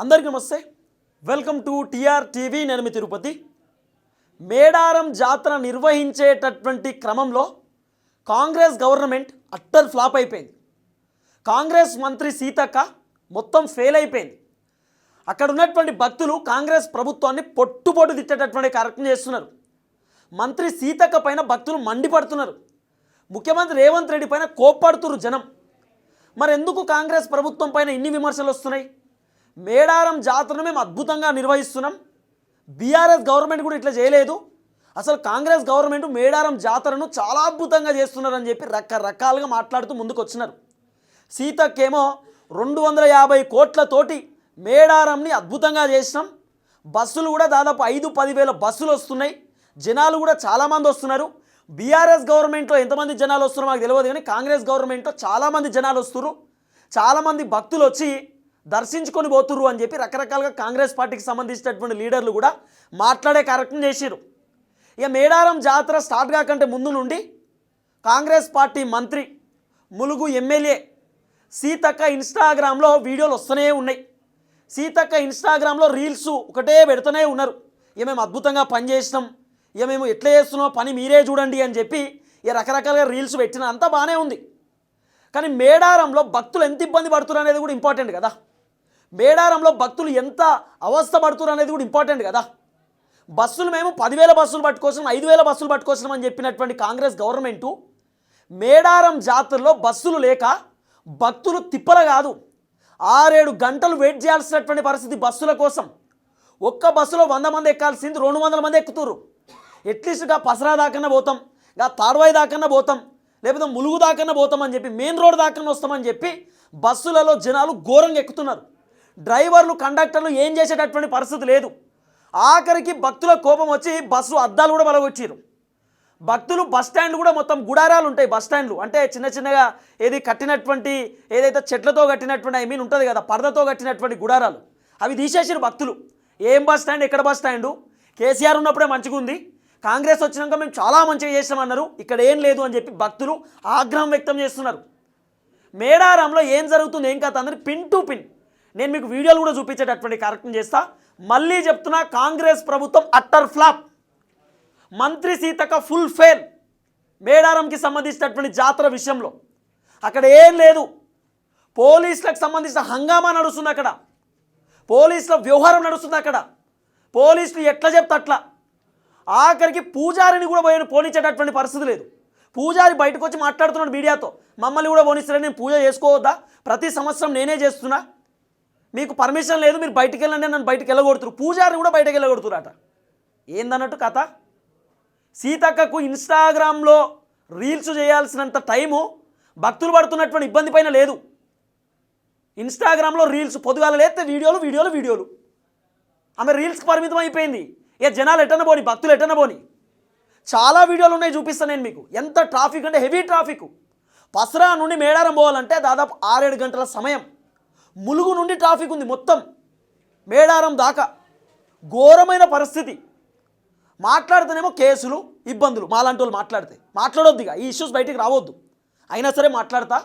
అందరికీ నమస్తే. Welcome to TR TV నేను మీ తిరుపతి. మేడారం జాతర నిర్వహించేటటువంటి క్రమంలో కాంగ్రెస్ గవర్నమెంట్ అట్టర్ ఫ్లాప్ అయిపోయింది. కాంగ్రెస్ మంత్రి సీతక్క మొత్తం ఫెయిల్ అయిపోయింది. అక్కడ ఉన్నటువంటి భక్తులు కాంగ్రెస్ ప్రభుత్వాన్ని పొట్టుపొట్టు తిట్టేటటువంటి కార్యక్రమం చేస్తున్నారు. మంత్రి సీతక్క పైన భక్తులు మండిపడుతున్నారు. ముఖ్యమంత్రి రేవంత్ రెడ్డి పైన కోప్పడుతున్నారు జనం. మరి ఎందుకు కాంగ్రెస్ ప్రభుత్వం పైన ఇన్ని విమర్శలు వస్తున్నాయి? మేడారం జాతరను మేము అద్భుతంగా నిర్వహిస్తున్నాం. బీఆర్ఎస్ గవర్నమెంట్ కూడా ఇట్లా చేయలేదు. అసలు కాంగ్రెస్ గవర్నమెంట్ మేడారం జాతరను చాలా అద్భుతంగా చేస్తున్నారని చెప్పి రకరకాలుగా మాట్లాడుతూ ముందుకు వచ్చినారు సీతక్కేమో రెండు వందల యాభై కోట్లతోటి మేడారంని అద్భుతంగా చేసినాం. బస్సులు కూడా దాదాపు ఐదు పదివేల బస్సులు వస్తున్నాయి. జనాలు కూడా చాలామంది వస్తున్నారు. బీఆర్ఎస్ గవర్నమెంట్లో ఎంతమంది జనాలు వస్తున్నారో మాకు తెలియదు కానీ కాంగ్రెస్ గవర్నమెంట్లో చాలామంది జనాలు వస్తున్నారు. చాలామంది భక్తులు వచ్చి దర్శించుకొని పోతుర్రు అని చెప్పి రకరకాలుగా కాంగ్రెస్ పార్టీకి సంబంధించినటువంటి లీడర్లు కూడా మాట్లాడే కార్యక్రమం చేశారు ఇక మేడారం జాతర స్టార్ట్ కాకంటే ముందు నుండి కాంగ్రెస్ పార్టీ మంత్రి ములుగు ఎమ్మెల్యే సీతక్క ఇన్స్టాగ్రామ్లో వీడియోలు వస్తూనే ఉన్నాయి. సీతక్క ఇన్స్టాగ్రామ్లో రీల్స్ ఒకటే పెడుతూనే ఉన్నారు. ఇక మేము అద్భుతంగా పని చేసినాం ఇక మేము ఎట్లా చేస్తున్నాం? పని మీరే చూడండి అని చెప్పి ఇక రకరకాలుగా రీల్స్ పెట్టిన అంతా బాగానే ఉంది. కానీ మేడారంలో భక్తులు ఎంత ఇబ్బంది పడుతున్నారు అనేది కూడా ఇంపార్టెంట్ కదా. మేడారంలో భక్తులు ఎంత అవస్థ పడుతున్నారు అనేది కూడా ఇంపార్టెంట్ కదా. బస్సులు మేము పదివేల బస్సులు పట్టుకోసం ఐదు వేల బస్సులు పట్టుకోసం అని చెప్పినటువంటి కాంగ్రెస్ గవర్నమెంటు మేడారం జాతరలో బస్సులు లేక భక్తులు తిప్పల కాదు. ఆరేడు గంటలు వెయిట్ చేయాల్సినటువంటి పరిస్థితి బస్సుల కోసం. ఒక్క బస్సులో వంద మంది ఎక్కాల్సింది రెండు వందల మంది ఎక్కుతురు. ఎట్లీస్ట్గా పసరా దాకన్నా పోతాం గా తాడవాయి దాకన్నా పోతాం లేకపోతే ములుగు దాకన్నా పోతామని చెప్పి మెయిన్ రోడ్ దాకన్నా వస్తామని చెప్పి బస్సులలో జనాలు ఘోరంగా ఎక్కుతున్నారు. డ్రైవర్లు కండక్టర్లు ఏం చేసేటటువంటి పరిస్థితి లేదు. ఆఖరికి భక్తుల కోపం వచ్చి బస్సు అద్దాలు కూడా బలగొచ్చారు భక్తులు బస్ స్టాండ్లు కూడా మొత్తం గుడారాలు ఉంటాయి బస్ స్టాండ్లు. అంటే చిన్న చిన్నగా ఏది కట్టినటువంటి ఏదైతే చెట్లతో కట్టినటువంటి ఐ మీన్ ఉంటుంది కదా పరదతో కట్టినటువంటి గుడారాలు. అవి తీసేసారు భక్తులు. ఏం బస్ స్టాండ్ ఎక్కడ బస్ స్టాండు? కేసీఆర్ ఉన్నప్పుడే మంచిగా ఉంది. కాంగ్రెస్ వచ్చినాక మేము చాలా మంచిగా చేసామన్నారు ఇక్కడ ఏం లేదు అని చెప్పి భక్తులు ఆగ్రహం వ్యక్తం చేస్తున్నారు. మేడారంలో ఏం జరుగుతుంది ఏం కథ అందరి పిన్ టు పిన్. నేను మీకు వీడియోలు కూడా చూపించేటటువంటి కార్యక్రమం చేస్తా. మళ్ళీ చెప్తున్నా కాంగ్రెస్ ప్రభుత్వం అట్టర్ ఫ్లాప్. మంత్రి సీతక ఫుల్ ఫెయిల్. మేడారంకి సంబంధించినటువంటి జాతర విషయంలో. అక్కడ ఏం లేదు. పోలీసులకు సంబంధించిన హంగామా నడుస్తుంది అక్కడ. పోలీసుల వ్యవహారం నడుస్తుంది అక్కడ. పోలీసులు ఎట్లా చెప్తే అట్లా. ఆఖరికి పూజారిని కూడా పోయి పోనిచ్చేటటువంటి పరిస్థితి లేదు. పూజారి బయటకు వచ్చి మాట్లాడుతున్నాడు మీడియాతో. మమ్మల్ని కూడా పోనిస్తారని నేను పూజ చేసుకోవద్దా? ప్రతి సంవత్సరం నేనే చేస్తున్నా. మీకు పర్మిషన్ లేదు మీరు బయటికి వెళ్ళండి నన్ను బయటికి వెళ్ళగొడుతురు. పూజారిని కూడా బయటకు వెళ్ళగొడుతురట. ఏందన్నట్టు కథ? సీతక్కకు ఇన్స్టాగ్రామ్లో రీల్స్ చేయాల్సినంత టైము భక్తులు పడుతున్నటువంటి ఇబ్బంది పైన లేదు. ఇన్స్టాగ్రామ్లో రీల్స్ పొద్దుగాల లేస్తే వీడియోలు వీడియోలు వీడియోలు. ఆమె రీల్స్కి పరిమితం అయిపోయింది. ఏ జనాలు ఎట్టన పోని భక్తులు ఎట్టన పోని. చాలా వీడియోలు ఉన్నాయి చూపిస్తాను నేను మీకు. ఎంత ట్రాఫిక్ అంటే హెవీ ట్రాఫిక్. పసరా నుండి మేడారం పోవాలంటే దాదాపు ఆరేడు గంటల సమయం. ములుగు నుండి ట్రాఫిక్ ఉంది మొత్తం. మేడారం దాకా. ఘోరమైన పరిస్థితి. మాట్లాడితేనేమో కేసులు ఇబ్బందులు. మాలాంటి వాళ్ళు మాట్లాడితే. మాట్లాడొద్దు ఇక. ఈ ఇష్యూస్ బయటికి రావద్దు. అయినా సరే మాట్లాడతా.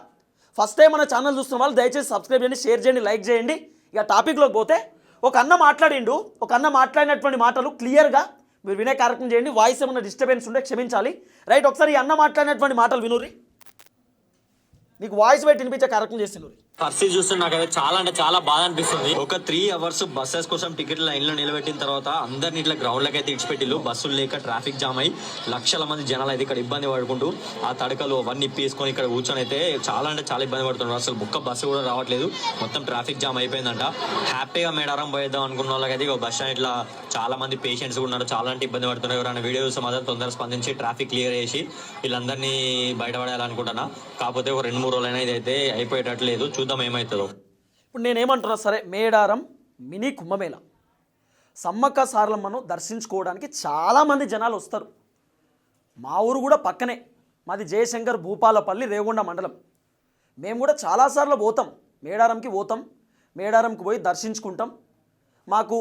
ఫస్ట్ టైం మన ఛానల్ చూస్తున్న వాళ్ళు దయచేసి సబ్స్క్రైబ్ చేయండి షేర్ చేయండి లైక్ చేయండి. ఇక టాపిక్లోకి పోతే ఒక అన్న మాట్లాడిండు. ఒక అన్న మాట్లాడినటువంటి మాటలు క్లియర్గా మీరు వినే కార్యక్రమం చేయండి. వాయిస్ ఏమైనా డిస్టర్బెన్స్ ఉంటే క్షమించాలి. రైట్ ఒకసారి ఈ అన్న మాట్లాడినటువంటి మాటలు వినురి మీకు వాయిస్ బయట వినిపించే కార్యక్రమం చేస్తున్నారు పరిస్థితి చూస్తే నాకైతే చాలా అంటే చాలా బాధ అనిపిస్తుంది. ఒక త్రీ అవర్స్ బస్సెస్ కోసం టికెట్ లైన్లో నిలబెట్టిన తర్వాత అందరిని ఇట్లా గ్రౌండ్ లకి అయితే ఇడిచిపెట్టిల్లు. బస్సులు లేక ట్రాఫిక్ జామ్ అయి లక్షల మంది జనాలు అయితే ఇక్కడ ఇబ్బంది పడుకుంటూ ఆ తడకలు అవన్నీ ఇప్పేసుకొని ఇక్కడ కూర్చొని అయితే చాలా అంటే చాలా ఇబ్బంది పడుతున్నారు. అసలు ఒక్క బస్సు కూడా రావట్లేదు. మొత్తం ట్రాఫిక్ జామ్ అయిపోయిందంట. హ్యాపీగా మేడారం పోయేద్దాం అనుకున్న వాళ్ళకైతే ఇక బస్ స్టాండ్ ఇట్లా చాలా మంది పేషెంట్స్ ఉన్నారు. చాలా అంటే ఇబ్బంది పడుతున్నారు. ఎవరైనా వీడియో చూస్తే మాత్రం తొందరగా స్పందించి ట్రాఫిక్ క్లియర్ చేసి వీళ్ళందరినీ బయటపడేయాలనుకుంటున్నా. కాకపోతే ఒక రెండు మూడు రోజులైనా ఇదైతే అయిపోయేటట్టు లేదు. చూద్దాం ఏమవుతుందో ఇప్పుడు నేనేమంటున్నా సరే మేడారం మినీ కుంభమేళ. సమ్మక్క సారలమ్మను దర్శించుకోవడానికి చాలామంది జనాలు వస్తారు. మా ఊరు కూడా పక్కనే మాది జయశంకర్ భూపాలపల్లి రేగొండ మండలం. మేము కూడా చాలాసార్లు పోతాం మేడారంకి పోతాం మేడారంకి పోయి దర్శించుకుంటాం. మాకు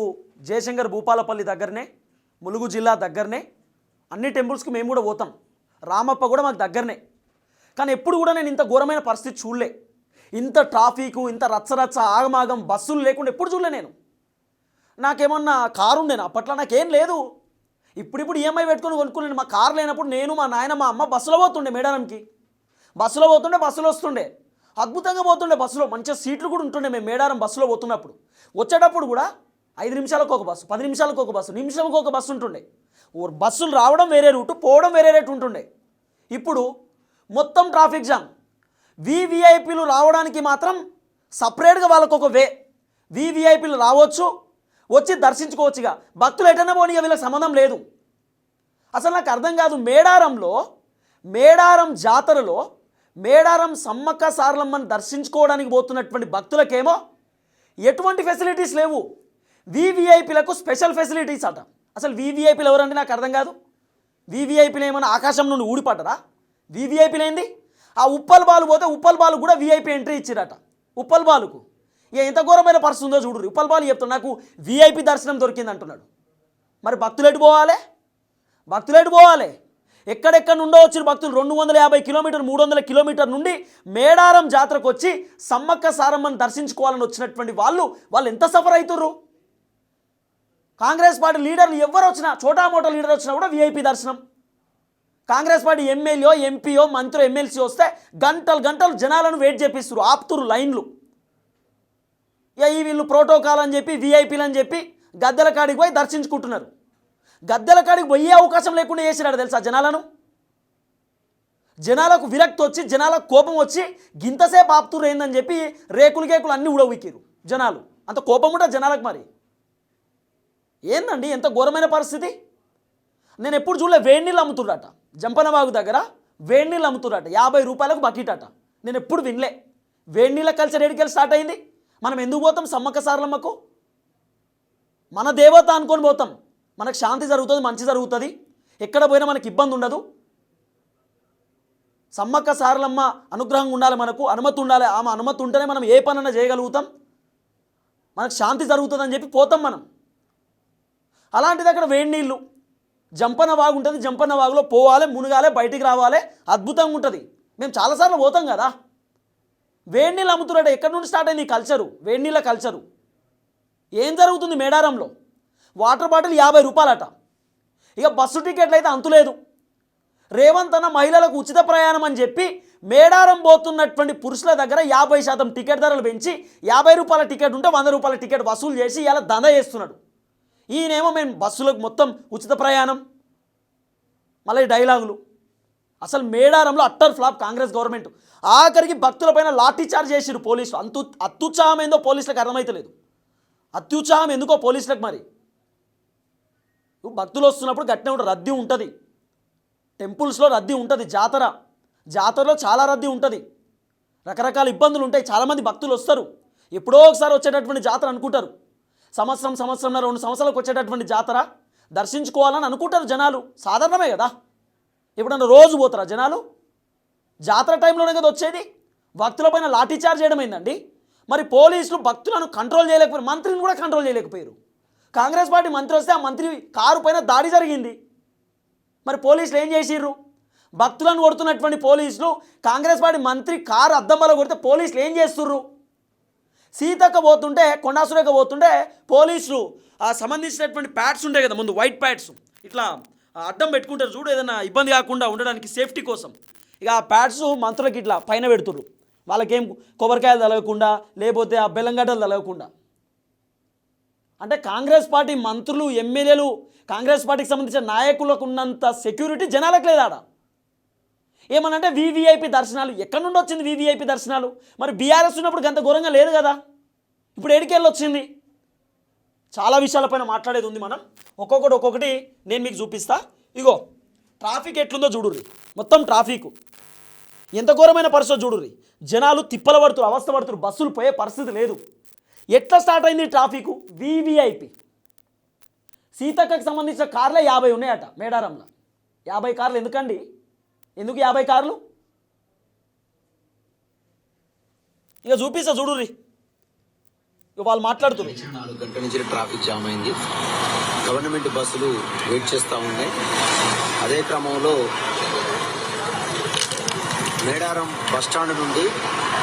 జయశంకర్ భూపాలపల్లి దగ్గరనే ములుగు జిల్లా దగ్గరనే అన్ని టెంపుల్స్కి మేము కూడా పోతాం. రామప్ప కూడా మాకు దగ్గరనే. కానీ ఎప్పుడు కూడా నేను ఇంత ఘోరమైన పరిస్థితి చూడలే. ఇంత ట్రాఫిక్ ఇంత రచ్చరచ్చ ఆగమాగం బస్సులు లేకుండా ఎప్పుడు చూడలే నేను. నాకేమన్నా కారు ఉండేనా అప్పట్లో నాకేం లేదు. ఇప్పుడిప్పుడు ఈఎంఐ పెట్టుకొని కొనుక్కున్నాను. మా కారు లేనప్పుడు నేను మా నాయన మా అమ్మ బస్సులో పోతుండే మేడారంకి. బస్సులో పోతుండే బస్సులో వస్తుండే. అద్భుతంగా పోతుండే బస్సులో. మంచిగా సీట్లు కూడా ఉంటుండే మేము మేడారం బస్సులో పోతున్నప్పుడు. వచ్చేటప్పుడు కూడా ఐదు నిమిషాలకు ఒక బస్సు పది నిమిషాలకు ఒక బస్సు నిమిషంకి ఒక బస్సు ఉంటుండే. ఓ బస్సులు రావడం వేరే రూటు పోవడం వేరే రేటు ఉంటుండే. ఇప్పుడు మొత్తం ట్రాఫిక్ జామ్. వివిఐపీలు రావడానికి మాత్రం సపరేట్గా వాళ్ళకు ఒక వే వివిఐపీలు రావచ్చు వచ్చి దర్శించుకోవచ్చుగా. భక్తులు ఎటన్నా పోనీ వీళ్ళకి సంబంధం లేదు. అసలు నాకు అర్థం కాదు మేడారంలో మేడారం జాతరలో మేడారం సమ్మక్క సారలమ్మని దర్శించుకోవడానికి పోతున్నటువంటి భక్తులకేమో ఎటువంటి ఫెసిలిటీస్ లేవు. వివిఐపీలకు స్పెషల్ ఫెసిలిటీస్ అట. అసలు వివిఐపీలు ఎవరంటే నాకు అర్థం కాదు. వివిఐపీలు ఏమైనా ఆకాశం నుండి ఊడిపడ్డరా? వివిఐపీలు ఏంది? ఆ ఉప్పల్ బాలు పోతే ఉప్పల్ బాలు కూడా వీఐపీ ఎంట్రీ ఇచ్చిరట. ఉప్పల్ బాలుకు. ఇక ఎంత ఘోరమైన పరిస్థితి ఉందో చూడరు ఉప్పల్ బాలు చెప్తాడు నాకు వీఐపీ దర్శనం దొరికింది అంటున్నాడు మరి భక్తులు ఎటు పోవాలి? భక్తులు ఎటు పోవాలి? ఎక్కడెక్కడ నుండో వచ్చిన భక్తులు? రెండు వందల యాభై కిలోమీటర్ మూడు వందల కిలోమీటర్ నుండి మేడారం జాతరకు వచ్చి సమ్మక్క సారమ్మని దర్శించుకోవాలని వచ్చినటువంటి వాళ్ళు వాళ్ళు ఎంత సఫర్ అవుతుర్రు కాంగ్రెస్ పార్టీ లీడర్లు ఎవరు వచ్చినా చోటామోటా లీడర్ వచ్చినా కూడా వీఐపీ దర్శనం. కాంగ్రెస్ పార్టీ ఎమ్మెల్యే ఎంపీఓ మంత్రి ఎమ్మెల్సీ వస్తే గంటలు గంటలు జనాలను వెయిట్ చేపిస్తారు ఆపుతురు లైన్లు. ఇక ఈ వీళ్ళు ప్రోటోకాల్ అని చెప్పి విఐపీలు అని చెప్పి గద్దెల కాడికి పోయి దర్శించుకుంటున్నారు. గద్దెల కాడికి పోయే అవకాశం లేకుండా చేసినాడు తెలుసా జనాలను? జనాలకు విరక్తి వచ్చి జనాలకు కోపం వచ్చి గింతసేపు ఆపుతురు ఏందని చెప్పి రేకులు కేకులు అన్నీ ఉడవికిరు జనాలు. అంత కోపం ఉంటుంది జనాలకు మరి? ఏందండి ఎంత ఘోరమైన పరిస్థితి? నేను ఎప్పుడు చూడలే వేడి నీళ్ళు అమ్ముతుర్రట. జంపనబాగు దగ్గర వేడి నీళ్ళు అమ్ముతుర్రట. యాభై రూపాయలకు బకెట్ అట నేను ఎప్పుడు వినలే. వేడి నీళ్ళ కల్చర్ ఎడికెళ్ళి స్టార్ట్ అయింది. మనం ఎందుకు పోతాం? సమ్మక్క సారలమ్మకు? మన దేవత అనుకొని పోతాం. మనకు శాంతి జరుగుతుంది మంచి జరుగుతుంది. ఎక్కడ పోయినా మనకి ఇబ్బంది ఉండదు. సమ్మక్క సారలమ్మ అనుగ్రహం ఉండాలి మనకు అనుమతి ఉండాలి. ఆమె అనుమతి ఉంటేనే మనం ఏ పనైనా చేయగలుగుతాం. మనకు శాంతి జరుగుతుందని చెప్పి పోతాం మనం. అలాంటిది అక్కడ వేడి నీళ్ళు. జంపన వాగు ఉంటుంది జంపన వాగులో పోవాలి మునగాలి బయటికి రావాలి అద్భుతంగా ఉంటుంది. మేము చాలాసార్లు పోతాం కదా. వేడి నీళ్ళు అమ్ముతున్నాడు ఎక్కడి నుండి స్టార్ట్ అయింది కల్చరు వేడి నీళ్ళ కల్చరు ఏం జరుగుతుంది మేడారంలో? వాటర్ బాటిల్ యాభై రూపాయలట. ఇక బస్సు టికెట్లు అయితే అంతులేదు రేవంత్ అన్న మహిళలకు ఉచిత ప్రయాణం అని చెప్పి మేడారం పోతున్నటువంటి పురుషుల దగ్గర యాభై శాతం టికెట్ ధరలు పెంచి యాభై రూపాయల టికెట్ ఉంటే వంద రూపాయల టికెట్ వసూలు చేసి ఇలా దంద చేస్తున్నాడు. ఈయనేమో మేము బస్సులకు మొత్తం ఉచిత ప్రయాణం మళ్ళీ డైలాగులు. అసలు మేడారంలో అట్టర్ ఫ్లాప్ కాంగ్రెస్ గవర్నమెంట్. ఆఖరికి భక్తులపైన లాఠీ చార్జ్ చేసిరు పోలీసులు. అంతు అత్యుత్సాహం ఏందో పోలీసులకు అర్థమైతలేదు. అత్యుత్సాహం ఎందుకో పోలీసులకు మరి? భక్తులు వస్తున్నప్పుడు గట్టిన ఉంటుంది రద్దీ ఉంటుంది. టెంపుల్స్లో రద్దీ ఉంటుంది జాతర. జాతరలో చాలా రద్దీ ఉంటుంది. రకరకాల ఇబ్బందులు ఉంటాయి. చాలామంది భక్తులు వస్తారు. ఎప్పుడో ఒకసారి వచ్చేటటువంటి జాతర అనుకుంటారు. సంవత్సరం సంవత్సరం రెండు సంవత్సరాలకు వచ్చేటటువంటి జాతర దర్శించుకోవాలని అనుకుంటారు జనాలు. సాధారణమే కదా. ఎప్పుడన్నా రోజు పోతారా జనాలు? జాతర టైంలోనే కదా వచ్చేది. భక్తులపైన లాఠీ చార్జ్ చేయడం ఏందండి? మరి పోలీసులు భక్తులను కంట్రోల్ చేయలేకపోయారు. మంత్రిని కూడా కంట్రోల్ చేయలేకపోయారు. కాంగ్రెస్ పార్టీ మంత్రి వస్తే ఆ మంత్రి కారు పైన దాడి జరిగింది. మరి పోలీసులు ఏం చేసిర్రు? భక్తులను కొడుతున్నటువంటి పోలీసులు కాంగ్రెస్ పార్టీ మంత్రి కారు అద్దం కొడితే పోలీసులు ఏం చేస్తుర్రు? సీతక్క పోతుంటే కొండాసురేక పోతుంటే పోలీసులు ఆ సంబంధించినటువంటి ప్యాడ్స్ ఉంటాయి కదా ముందు వైట్ ప్యాడ్స్. ఇట్లా అడ్డం పెట్టుకుంటారు చూడు ఏదైనా ఇబ్బంది కాకుండా ఉండడానికి సేఫ్టీ కోసం. ఇక ఆ ప్యాడ్స్ మంత్రులకి ఇట్లా పైన పెడుతుర్రు. వాళ్ళకేం కొబ్బరికాయలు తలగకుండా లేకపోతే ఆ బెల్లంగడ్డలు తలగకుండా అంటే కాంగ్రెస్ పార్టీ మంత్రులు ఎమ్మెల్యేలు కాంగ్రెస్ పార్టీకి సంబంధించిన నాయకులకు ఉన్నంత సెక్యూరిటీ జనాలకు లేదా ఆడ ఏమనంటే వివిఐపి దర్శనాలు. ఎక్కడి నుండి వచ్చింది వివిఐపి దర్శనాలు? మరి బీఆర్ఎస్ ఉన్నప్పుడు గంత ఘోరంగా లేదు కదా? ఇప్పుడు ఏడికెళ్ళి వచ్చింది? చాలా విషయాలపైన మాట్లాడేది ఉంది మనం. ఒక్కొక్కటి ఒక్కొక్కటి నేను మీకు చూపిస్తా. ఇగో ట్రాఫిక్ ఎట్లుందో చూడుర్రి. మొత్తం ట్రాఫిక్. ఎంత ఘోరమైన పరిస్థితి చూడుర్రి. జనాలు తిప్పల పడుతురు అవస్థ పడుతురు బస్సులు పోయే పరిస్థితి లేదు. ఎట్లా స్టార్ట్ అయింది ట్రాఫిక్? వివిఐపి సీతక్కకి సంబంధించిన కార్లే యాభై ఉన్నాయట మేడారంలో. యాభై కార్లు ఎందుకండి? ఎందుకు యాభై కార్లు? ఇక చూపిస్తా చూడుర్రి. ఇక వాళ్ళు మాట్లాడుతున్నారు నాలుగు గంటల నుంచి ట్రాఫిక్ జామ్ అయింది. గవర్నమెంట్ బస్సులు వెయిట్ చేస్తూ ఉన్నాయి. అదే క్రమంలో మేడారం బస్ స్టాండ్ నుండి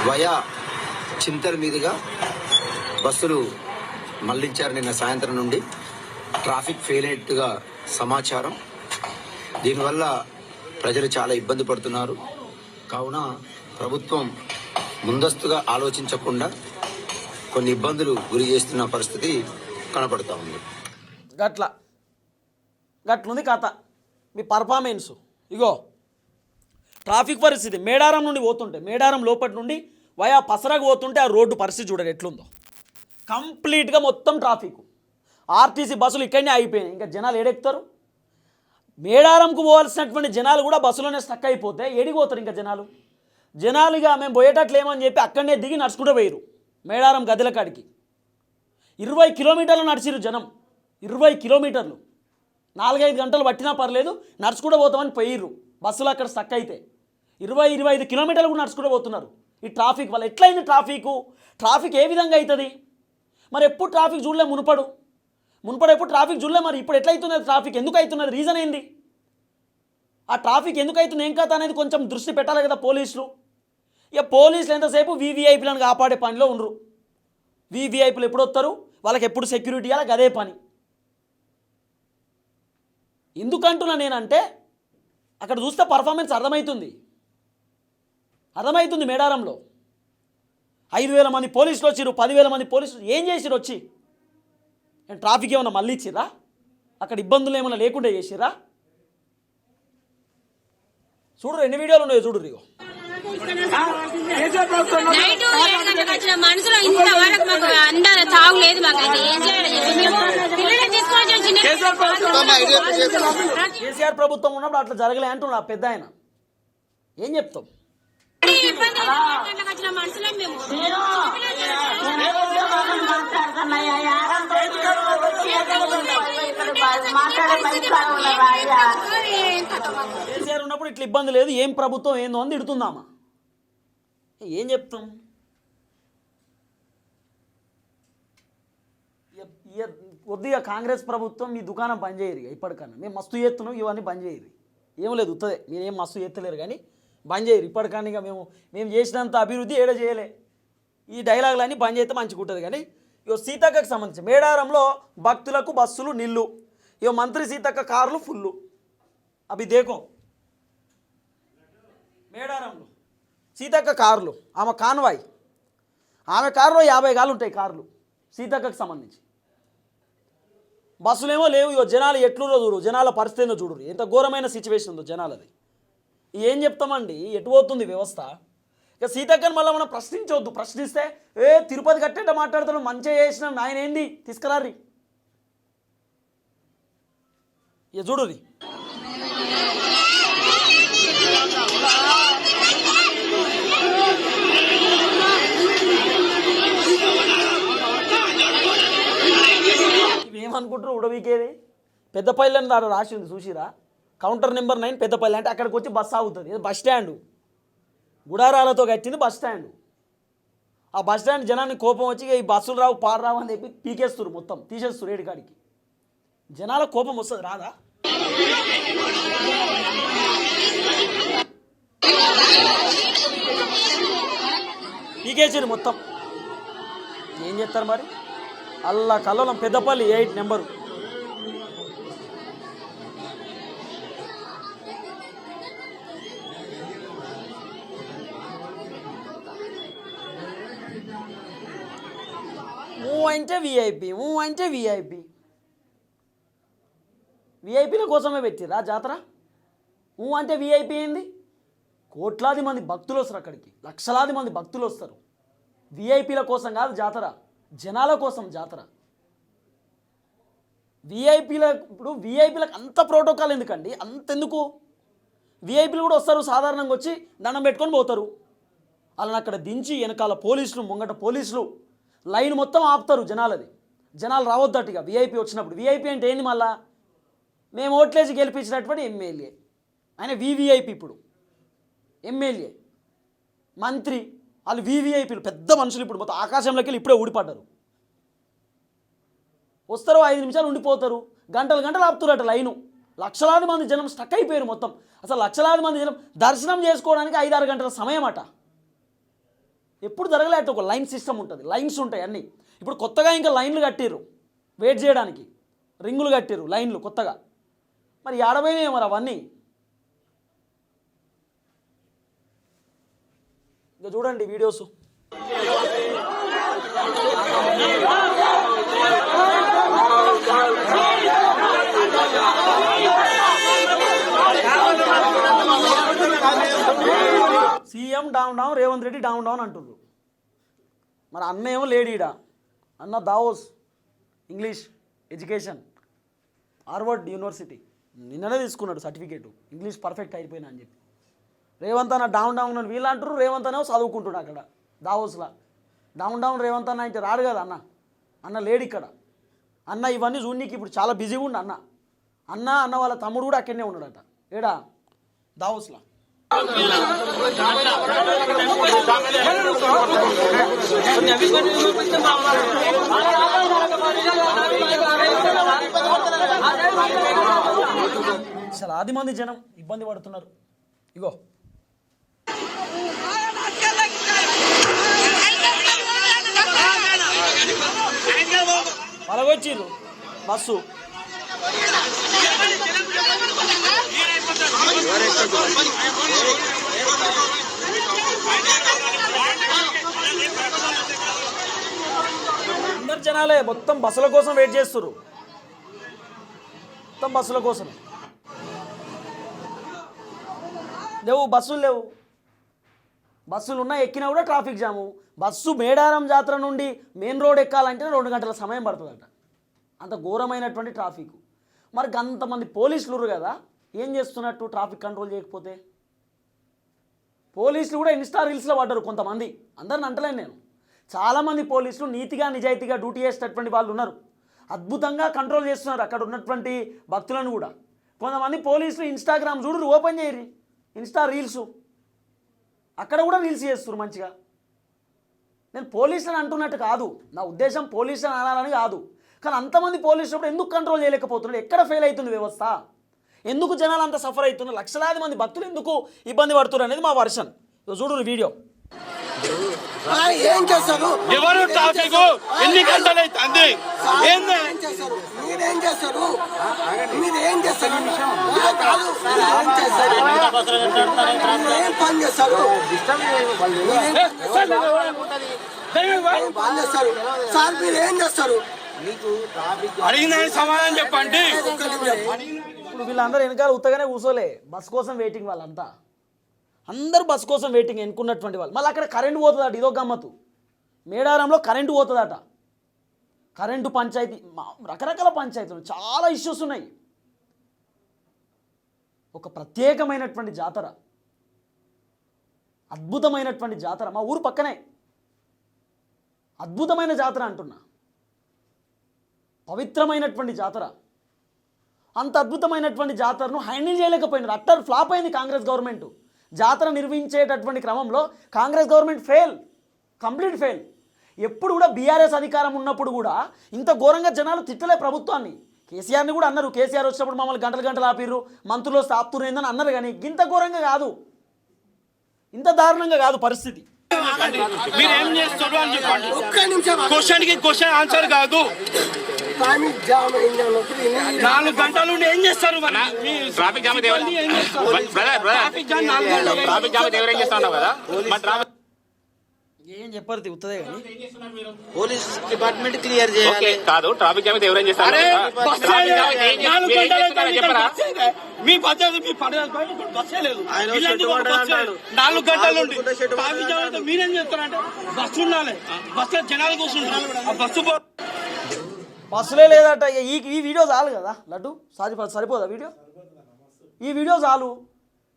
వయా చింతర్ మీదుగా బస్సులు మళ్ళించారు నిన్న సాయంత్రం నుండి. ట్రాఫిక్ ఫెయిల్ అయినట్టుగా సమాచారం. దీనివల్ల ప్రజలు చాలా ఇబ్బంది పడుతున్నారు. కావున ప్రభుత్వం ముందస్తుగా ఆలోచించకుండా కొన్ని ఇబ్బందులు గురి చేస్తున్న పరిస్థితి కనపడతా ఉంది. గట్ల. గట్లుంది కథ. మీ పర్ఫార్మెన్స్ ఇగో. ట్రాఫిక్ పరిస్థితి. మేడారం నుండి పోతుంటే మేడారం లోపటి నుండి వయా పసరాకు పోతుంటే ఆ రోడ్డు పరిస్థితి చూడండి ఎట్లుందో. కంప్లీట్గా మొత్తం ట్రాఫిక్ ఆర్టీసీ బస్సులు ఇక్కడనే అయిపోయినాయి ఇంకా జనాలు ఏడెక్కుతారు? మేడారంకు పోవాల్సినటువంటి జనాలు కూడా బస్సులోనే స్టక్ అయిపోతే ఏడిపోతారు ఇంకా జనాలు? జనాలుగా మేము పోయేటట్లు ఏమని చెప్పి అక్కడనే దిగి నడుచుకుంటూ పోయారు మేడారం గదిల కాడికి. ఇరవై కిలోమీటర్లు నడిచిరు జనం. ఇరవై కిలోమీటర్లు. నాలుగైదు గంటలు పట్టినా పర్లేదు నడుచుకుంటూ పోతామని పోయిర్రు. బస్సులు అక్కడ స్టక్ అయితే. ఇరవై ఇరవై ఐదు కిలోమీటర్లు కూడా నడుచుకుంటూ పోతున్నారు. ఈ ట్రాఫిక్ వల్ల ఎట్లయింది ట్రాఫిక్? ట్రాఫిక్ ఏ విధంగా అవుతుంది మరి ఎప్పుడు ట్రాఫిక్ చూడలే మునుపడు. మునుపడు ఎప్పుడు ట్రాఫిక్ చూడలే మరి ఇప్పుడు ఎట్లయితున్నది ట్రాఫిక్? ఎందుకు అవుతున్నది? రీజన్ ఏంది? ఆ ట్రాఫిక్ ఎందుకు అవుతుంది? ఏం కథ అనేది కొంచెం దృష్టి పెట్టాలి కదా పోలీసులు. ఇక పోలీసులు ఎంతసేపు వీవీఐపీలను కాపాడే పనిలో ఉండరు? వీవీఐపీలు ఎప్పుడు వస్తారు? వాళ్ళకి ఎప్పుడు సెక్యూరిటీ ఇవ్వాలి? అదే పని. ఎందుకంటున్నా నేనంటే అక్కడ చూస్తే పర్ఫార్మెన్స్ అర్థమవుతుంది. అర్థమవుతుంది మేడారంలో. ఐదు వేల మంది పోలీసులు వచ్చిర్రు పదివేల మంది పోలీసులు ఏం చేసిరు వచ్చి? ట్రాఫిక్ ఏమైనా మళ్ళీ ఇచ్చిర్రా అక్కడ ఇబ్బందులు ఏమైనా లేకుండా చేసిర్రా? చూడు ఎన్ని వీడియోలు ఉన్నాయో చూడు ఇగో. ఇంతవరకు మాకు తాగు లేదు ఏం చేయాలి? కేసీఆర్ ప్రభుత్వం ఉన్నప్పుడు అట్లా జరగలే అంటున్నా పెద్ద ఆయన. ఏం చెప్తాం ఇబ్బంది ఏడు గంటలకు వచ్చిన మనుషులం మేము. కేసీఆర్ ఉన్నప్పుడు ఇట్లా ఇబ్బంది లేదు. ఏం ప్రభుత్వం ఏందో అని తిడుతుందామా? ఏం చెప్తాం? కొద్దిగా కాంగ్రెస్ ప్రభుత్వం మీ దుకాణం బంద్ చేయరు ఇక ఇప్పటికన్నా. మేము మస్తు ఎత్తున్నాం ఇవన్నీ బంద్ చేయరు. ఏం లేదు ఉత్తదే. మీరేం మస్తు ఎత్తలేరు కానీ బంద్ చేయరు. ఇప్పటికన్నా ఇక మేము మేము చేసినంత అభివృద్ధి ఏడ చేయలే. ఈ డైలాగులన్నీ బంద్ చేస్తే మంచిగా ఉంటుంది కానీ ఇగో సీతక్కకు సంబంధించి మేడారంలో భక్తులకు బస్సులు నిల్లు. ఇగో మంత్రి సీతక్క కార్లు ఫుల్లు. అవి దేకో. మేడారంలో సీతక్క కార్లు ఆమె కాన్వాయ్. ఆమె కారులో యాభై కాళ్ళు ఉంటాయి కార్లు సీతక్కకు సంబంధించి. బస్సులేమో లేవు ఇగో జనాలు ఎట్లుందో చూడు జనాల పరిస్థితి ఏందో ఎంత ఘోరమైన సిచ్యువేషన్ ఉందో జనాలది. ఏం చెప్తామండి? ఎటు పోతుంది వ్యవస్థ? ఇక సీతక్కని మళ్ళీ మనం ప్రశ్నించవద్దు ప్రశ్నిస్తే ఏ తిరుపతి కట్టేట మాట్లాడుతున్నాం మంచిగా చేసినాం నాయన ఏంది? తీసుకురారి ఇక చూడుది ఇవేమనుకుంటారు ఉడవికేది పెద్ద పైలని దాని రాసి ఉంది చూసిరా కౌంటర్ నెంబర్ నైన్ పెద్దపల్లి అంటే అక్కడికి వచ్చి బస్ ఆగుతుంది. ఇది బస్ స్టాండ్. గుడారాలతో కట్టింది బస్ స్టాండ్. ఆ బస్ స్టాండ్ జనానికి కోపం వచ్చి ఈ బస్సులు రావు పారు రావు అని చెప్పి పీకేస్తారు మొత్తం. తీసేస్తారు ఏడికాడికి జనాల కోపం వస్తుంది. రాదా? పీకేసారు మొత్తం. ఏం చేస్తారు మరి? అల్లా కల్లోలం పెద్దపల్లి ఎయిట్ నెంబరు. ఊ అంటే విఐపి ఊ అంటే విఐపి విఐపీల కోసమే పెట్టిరా జాతర? ఊ అంటే విఐపి ఏంది? కోట్లాది మంది భక్తులు వస్తారు అక్కడికి. లక్షలాది మంది భక్తులు వస్తారు. విఐపీల కోసం కాదు జాతర. జనాల కోసం జాతర. విఐపీల ఇప్పుడు విఐపీలకు అంత ప్రోటోకాల్ ఎందుకండి? అంతెందుకు? విఐపీలు కూడా వస్తారు సాధారణంగా వచ్చి దండం పెట్టుకొని పోతారు. వాళ్ళని అక్కడ దించి వెనకాల పోలీసులు ముంగట పోలీసులు లైన్ మొత్తం ఆపుతారు జనాలది. జనాలు రావద్దట ఇక విఐపీ వచ్చినప్పుడు. విఐపీ అంటే ఏంది మళ్ళా? మేము ఓట్లేసి గెలిపించినటువంటి ఎమ్మెల్యే. ఆయన వివిఐపి ఇప్పుడు. ఎమ్మెల్యే. మంత్రి. వాళ్ళు వివిఐపీలు పెద్ద మనుషులు ఇప్పుడు మొత్తం ఆకాశంలోకి వెళ్ళి ఇప్పుడే ఊడిపడ్డారు. వస్తారు ఐదు నిమిషాలు ఉండిపోతారు. గంటలు గంటలు ఆపుతారట లైను. లక్షలాది మంది జనం స్టక్ అయిపోయారు మొత్తం. అసలు లక్షలాది మంది జనం దర్శనం చేసుకోవడానికి ఐదారు గంటల సమయం అట ఎప్పుడు జరగలేదు ఒక లైన్ సిస్టమ్ ఉంటుంది. లైన్స్ ఉంటాయి అన్నీ. ఇప్పుడు కొత్తగా ఇంకా లైన్లు కట్టిర్రు. వెయిట్ చేయడానికి. రింగులు కట్టిర్రు లైన్లు కొత్తగా. మరి ఆడపోయినాయి మరి అవన్నీ? ఇంకా చూడండి videos. CM down down Revanth Reddy down down అంటున్నారు మరి అన్న ఏమో లేడీడ అన్న Davos English education Harvard university. నిన్ననే తీసుకున్నాడు సర్టిఫికేట్. ఇంగ్లీష్ పర్ఫెక్ట్ అయిపోయినా అని చెప్పి. రేవంత్ అన్న డౌన్ డౌన్ అని వీళ్ళు అంటారు రేవంత్ అనే చదువుకుంటున్నాడు అక్కడ దావోస్లా. డౌన్ డౌన్ రేవంత్ అన్న అంటే రాడు కదా అన్న. అన్న లేడు ఇక్కడ. అన్న ఇవన్నీ చూడనీకి ఇప్పుడు చాలా బిజీగా ఉండు అన్న. అన్న అన్న వాళ్ళ తమ్ముడు కూడా అక్కడనే ఉన్నాడట. ఏడా? దావోస్లా. అసలు ఆది మంది జనం ఇబ్బంది పడుతున్నారు. ఇగో. పలగొచ్చిర్రు బస్సు. అందరు జనాలే మొత్తం బస్సుల కోసం వెయిట్ చేస్తున్నారు మొత్తం బస్సుల కోసం. లేవు బస్సులు లేవు. బస్సులు ఉన్నా ఎక్కినా కూడా ట్రాఫిక్ జాము బస్సు మేడారం జాతర నుండి మెయిన్ రోడ్ ఎక్కాలంటే రెండు గంటల సమయం పడుతుందట. అంత ఘోరమైనటువంటి ట్రాఫిక్ మరి అంతమంది పోలీసులు కదా ఏం చేస్తున్నట్టు ట్రాఫిక్ కంట్రోల్ చేయకపోతే? పోలీసులు కూడా ఇన్స్టా రీల్స్లో పడ్డారు కొంతమంది. అందరిని అంటలేను నేను. చాలామంది పోలీసులు నీతిగా నిజాయితీగా డ్యూటీ చేసేటటువంటి వాళ్ళు ఉన్నారు. అద్భుతంగా కంట్రోల్ చేస్తున్నారు అక్కడ ఉన్నటువంటి భక్తులను కూడా. కొంతమంది పోలీసులు ఇన్స్టాగ్రామ్ చూడరు ఓపెన్ చేయరు. Insta reels. అక్కడ కూడా రీల్స్ చేస్తున్నారు మంచిగా. నేను పోలీసులను అంటున్నట్టు కాదు. నా ఉద్దేశం పోలీసులను అనాలని కాదు. కానీ అంతమంది పోలీసులు ఎందుకు కంట్రోల్ చేయలేకపోతున్నారు ఎక్కడ ఫెయిల్ అవుతుంది వ్యవస్థ ఎందుకు జనాలు అంత సఫర్ అవుతున్నారు లక్షలాది మంది భక్తులు ఎందుకు ఇబ్బంది పడుతున్నారు అనేది మా వర్షన్ చూడు వీడియో ఏం చేస్తారు ఎవరు ట్రాఫిక్ ఎన్ని గంటలు అవుతుంది ఏంది ఏం చేస్తారు మీరేం చేస్తారు మీరేం చేస్తారు ఆ, కాదు మీరేం చేస్తారు మీరేం పని చేస్తారు మీరేం ఏం పని చేస్తారు సార్ మీరు ఏం చేస్తారు అడిగిన దానికి సమాధానం చెప్పండి. ఇప్పుడు వీళ్ళందరూ వెనకాల ఉత్తగానే కూర్చోలే బస్ కోసం వెయిటింగ్ వాళ్ళంతా. అందరూ బస్ కోసం వెయిటింగ్ ఎన్నుకున్నటువంటి వాళ్ళు. మళ్ళీ అక్కడ కరెంటు పోతుందట ఇదో గమ్మత్తు. మేడారంలో కరెంటు పోతుందట. కరెంటు పంచాయతీ మా- రకరకాల పంచాయతీలు చాలా ఇష్యూస్ ఉన్నాయి. ఒక ప్రత్యేకమైనటువంటి జాతర. అద్భుతమైనటువంటి జాతర. మా ఊరు పక్కనే. అద్భుతమైన జాతర అంటున్నా. పవిత్రమైనటువంటి జాతర. అంత అద్భుతమైనటువంటి జాతరను హ్యాండిల్ చేయలేకపోయినారు. అట్టర్ ఫ్లాప్ అయింది కాంగ్రెస్ గవర్నమెంట్. జాతర నిర్వహించేటటువంటి క్రమంలో Congress government fail. Complete fail. ఎప్పుడు కూడా బీఆర్ఎస్ అధికారం ఉన్నప్పుడు కూడా ఇంత ఘోరంగా జనాలు తిట్టలే ప్రభుత్వాన్ని. కేసీఆర్ని కూడా అన్నారు. కేసీఆర్ వచ్చినప్పుడు మమ్మల్ని గంటలు గంటలు ఆపిర్రు. మంత్రులు వస్తే ఆపుతున్నదని అన్నారు కానీ ఇంత ఘోరంగా కాదు. ఇంత దారుణంగా కాదు పరిస్థితి. మీరు ఏం చేస్తారు అని చెప్పండి. ఒక్క నిమిషం క్వశ్చన్కి క్వశ్చన్ ఆన్సర్ కాదు. ట్రాఫిక్ జామ్ అయింది అన్నప్పుడు ఎన్ని- నాలుగు గంటలు ఉండి ఏం చేస్తారు ట్రాఫిక్ జామ్ చేస్తారు? ట్రాఫిక్ జామ్ ట్రాఫిక్ జామ్ ఎవరేం చేస్తా కదా? ట్రాఫిక్ ఏం చెప్పరు తిరుగుతుందే కానీ పోలీస్ డిపార్ట్మెంట్ క్లియర్ చేయాలి. కాదు ట్రాఫిక్ జామ్ ఎవరేం చేస్తా అరే ఉన్నావు కదా? బస్సే ట్రాఫిక్ జామ్ లేదు. అయితే ఏం చేస్తా- నాలుగు మీరు ఏం గంటలు చేస్తున్నారో అయితే చెప్పరా? బస్సే లేదు. మీ పద్ధతి మీ బస్సే లేదు. నాలుగు గంటలు ట్రాఫిక్ జామ్ అయితే మీరేం చేస్తారంటే బస్సు ఉండాలి. బస్సు జనాలు కూర్చుంటారు. ఆ బస్సు పో- బస్సులే లేదట. ఈ ఈ వీడియో చాలు కదా. లడ్డు సారి సరిపోదా వీడియో? ఈ వీడియో చాలు.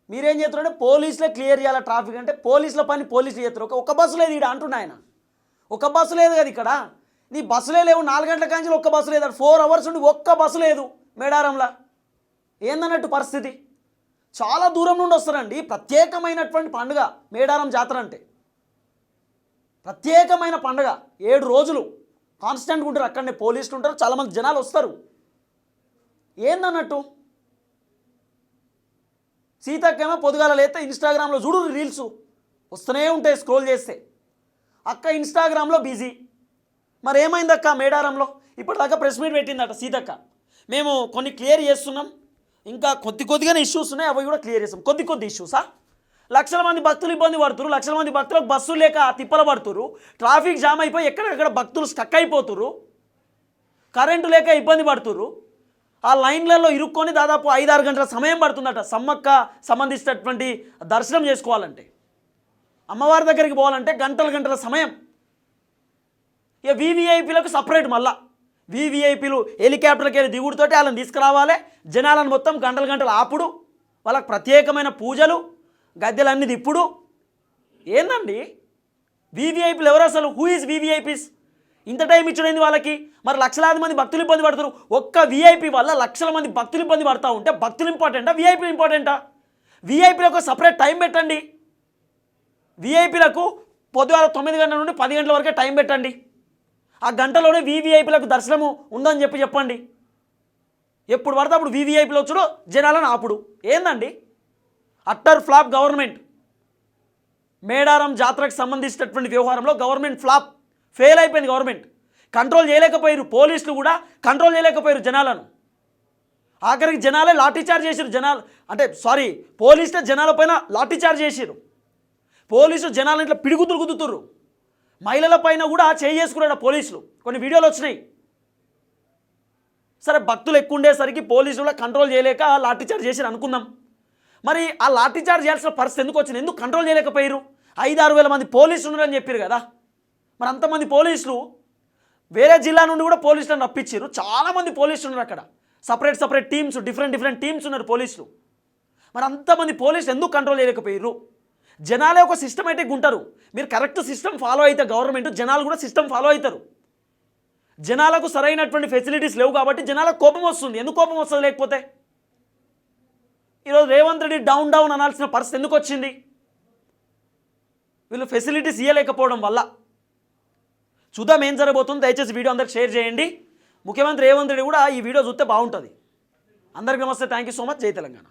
మీరేం చేస్తున్నారంటే పోలీసులే క్లియర్ చేయాలి ట్రాఫిక్ అంటే పోలీసుల పని పోలీసులు చేస్తారు ఒక ఒక బస్సు లేదు ఇక్కడ అంటున్నా ఆయన. ఒక బస్సు లేదు కదా ఇక్కడ. నీ బస్సులే లేవు. నాలుగు గంటల కాంచి ఒక్క బస్సు లేదు. ఫోర్ అవర్స్ ఉండి ఒక్క బస్సు లేదు మేడారంలా. ఏందన్నట్టు పరిస్థితి? చాలా దూరం నుండి వస్తారండి. ప్రత్యేకమైనటువంటి పండుగ మేడారం జాతర అంటే. ప్రత్యేకమైన పండుగ. ఏడు రోజులు. కాన్స్టెంట్గా ఉంటారు అక్కడనే పోలీసులు ఉంటారు చాలామంది జనాలు వస్తారు. ఏందన్నట్టు? సీతక్కేమో పొదుగాల లేతే ఇన్స్టాగ్రామ్లో చూడు రీల్స్ వస్తూనే ఉంటాయి స్క్రోల్ చేస్తే. అక్క ఇన్స్టాగ్రామ్లో బిజీ మరి ఏమైంది అక్క మేడారంలో? ఇప్పటిదాకా ప్రెస్ మీట్ పెట్టిందట సీతక్క. మేము కొన్ని క్లియర్ చేస్తున్నాం. ఇంకా కొద్ది కొద్దిగానే ఇష్యూస్ ఉన్నాయి అవి కూడా క్లియర్ చేస్తాం. కొద్ది కొద్ది ఇష్యూసా లక్షల మంది భక్తులు ఇబ్బంది పడుతురు లక్షల మంది భక్తులకు బస్సులు లేక తిప్పలు పడుతురు ట్రాఫిక్ జామ్ అయిపోయి ఎక్కడెక్కడ భక్తులు స్టక్ అయిపోతురు కరెంటు లేక ఇబ్బంది పడుతురు ఆ లైన్లలో ఇరుక్కొని దాదాపు ఐదారు గంటల సమయం పడుతుందట సమ్మక్క సంబంధించినటువంటి దర్శనం చేసుకోవాలంటే. అమ్మవారి దగ్గరికి పోవాలంటే గంటల గంటల సమయం. ఇక వీవీఐపీలకు సపరేట్ మళ్ళా. వీవీఐపీలు హెలికాప్టర్కి వెళ్ళి దిగుడుతోటి వాళ్ళని తీసుకురావాలి. జనాలను మొత్తం గంటలు గంటలు ఆపుడు. వాళ్ళకి ప్రత్యేకమైన పూజలు. గద్దెలన్నీ ఇప్పుడు? ఏందండి? వీవీఐపీలు ఎవరు అసలు? హూ ఈజ్ వీవీఐపీస్ ఇంత టైం ఇచ్చుడైంది వాళ్ళకి? మరి లక్షలాది మంది భక్తులు ఇబ్బంది పడతారు ఒక్క వీఐపీ వల్ల లక్షల మంది భక్తులు ఇబ్బంది పడతా ఉంటే భక్తులు ఇంపార్టెంటా? వీఐపీ ఇంపార్టెంటా? వీఐపీలకు సపరేట్ టైం పెట్టండి. వీఐపీలకు పొద్దుగాల తొమ్మిది గంటల నుండి పది గంటల వరకే టైం పెట్టండి. ఆ గంటలోనే వీవీఐపీలకు దర్శనము ఉందని చెప్పి చెప్పండి. ఎప్పుడు పడితే అప్పుడు వీవీఐపీలు వచ్చుడు జనాలను ఆపుడు. ఏందండి? Utter flop government. మేడారం జాతరకు సంబంధించినటువంటి వ్యవహారంలో గవర్నమెంట్ ఫ్లాప్ ఫెయిల్ అయిపోయింది గవర్నమెంట్. కంట్రోల్ చేయలేకపోయారు పోలీసులు కూడా కంట్రోల్ చేయలేకపోయారు జనాలను. ఆఖరికి జనాలే లాఠీచార్జ్ చేశారు జనాలు అంటే సారీ పోలీసులే జనాలపైన లాఠీచార్జ్ చేశారు పోలీసులు జనాలను ఇట్లా పిడుగుతులు గుద్దుతుర్రు. మహిళల పైన కూడా చేయి చేసుకున్నాడు పోలీసులు. కొన్ని వీడియోలు వచ్చినాయి. సరే భక్తులు ఎక్కువ ఉండేసరికి పోలీసులు కూడా కంట్రోల్ చేయలేక లాఠీచార్జ్ చేసారు అనుకుందాం. మరి ఆ లాఠీచార్జ్ చేయాల్సిన పరిస్థితి ఎందుకు వచ్చింది? ఎందుకు కంట్రోల్ చేయలేకపోయారు ఐదు ఆరు వేల మంది పోలీసులు ఉన్నారని చెప్పారు కదా. మరి అంతమంది పోలీసులు వేరే జిల్లా నుండి కూడా పోలీసులను రప్పించారు చాలామంది పోలీసులు ఉన్నారు అక్కడ. Separate separate teams different different teams ఉన్నారు పోలీసులు. మరి అంతమంది పోలీసులు ఎందుకు కంట్రోల్ చేయలేకపోయారు జనాలే ఒక సిస్టమేటిక్ ఉంటారు. మీరు కరెక్ట్ సిస్టమ్ ఫాలో అయితే గవర్నమెంట్ జనాలు కూడా సిస్టమ్ ఫాలో అవుతారు. జనాలకు సరైనటువంటి ఫెసిలిటీస్ లేవు కాబట్టి జనాలకు కోపం వస్తుంది. ఎందుకు కోపం వస్తుంది లేకపోతే? ఈరోజు రేవంత్ రెడ్డి డౌన్ డౌన్ అనాల్సిన పరిస్థితి ఎందుకు వచ్చింది? వీళ్ళు ఫెసిలిటీస్ ఇవ్వలేకపోవడం వల్ల. చూద్దాం ఏం జరగబోతుంది దయచేసి వీడియో అందరికి షేర్ చేయండి. ముఖ్యమంత్రి రేవంత్ రెడ్డి కూడా ఈ వీడియో చూస్తే బాగుంటుంది. అందరికీ నమస్తే థ్యాంక్ యూ సో మచ్ జై తెలంగాణ.